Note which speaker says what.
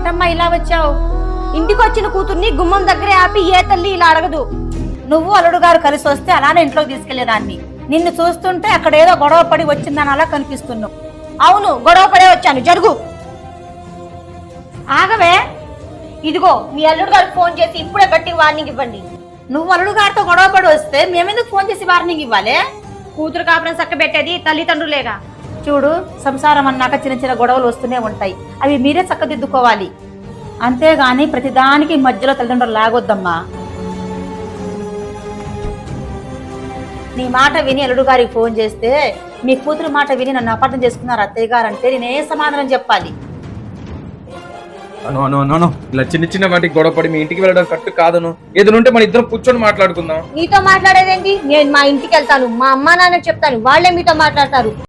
Speaker 1: ఏంటమ్మా ఇలా వచ్చావు? ఇంటికి వచ్చిన కూతుర్ని గుమ్మం దగ్గరే ఆపి ఏ తల్లి ఇలా అడగదు. నువ్వు అల్లుడు గారు కలిసి వస్తే అలానే ఇంట్లోకి తీసుకెళ్ళేదాన్ని నిన్ను చూస్తుంటే అక్కడ ఏదో గొడవ పడి వచ్చిందని అలా కనిపిస్తున్నావు. అవును గొడవ పడే వచ్చాను. జరుగు. ఆగవే. ఇదిగో మీ అల్లుడు గారికి ఫోన్ చేసి ఇప్పుడే గట్టి వార్నింగ్ ఇవ్వండి. నువ్వు అల్లుడు గారితో గొడవ పడి వస్తే మేమెందుకు ఫోన్ చేసి వార్నింగ్ ఇవ్వాలి? కూతురు కాపురం చక్క పెట్టేది తల్లిదండ్రులేగా. చూడు సంసారం అన్నాక చిన్న చిన్న గొడవలు వస్తూనే ఉంటాయి. అవి మీరే చక్కదిద్దుకోవాలి. అంతేగాని ప్రతిదానికి మధ్యలో తల్లిదండ్రులు లాగొద్దమ్మా. నీ మాట విని అల్లుడు గారికి ఫోన్ చేస్తే మీ కూతురు మాట విని నన్ను అపార్థం చేసుకున్నారు అత్తయ్య గారు అంటే నేనే సమాధానం చెప్పాలి.
Speaker 2: అను అను అను అను ఇలా చిన్న చిన్న వాటికి గొడవపడి మీ ఇంటికి వెళ్ళడం కరెక్ట్ కాదను. ఏదైనా ఉంటే మన ఇద్దరం కూర్చొని మాట్లాడుకుందాం.
Speaker 1: నీతో మాట్లాడేదేంటి? నేను మా ఇంటికి వెళ్తాను. మా అమ్మా నాన్న చెప్తాను. వాళ్ళే మీతో మాట్లాడతారు.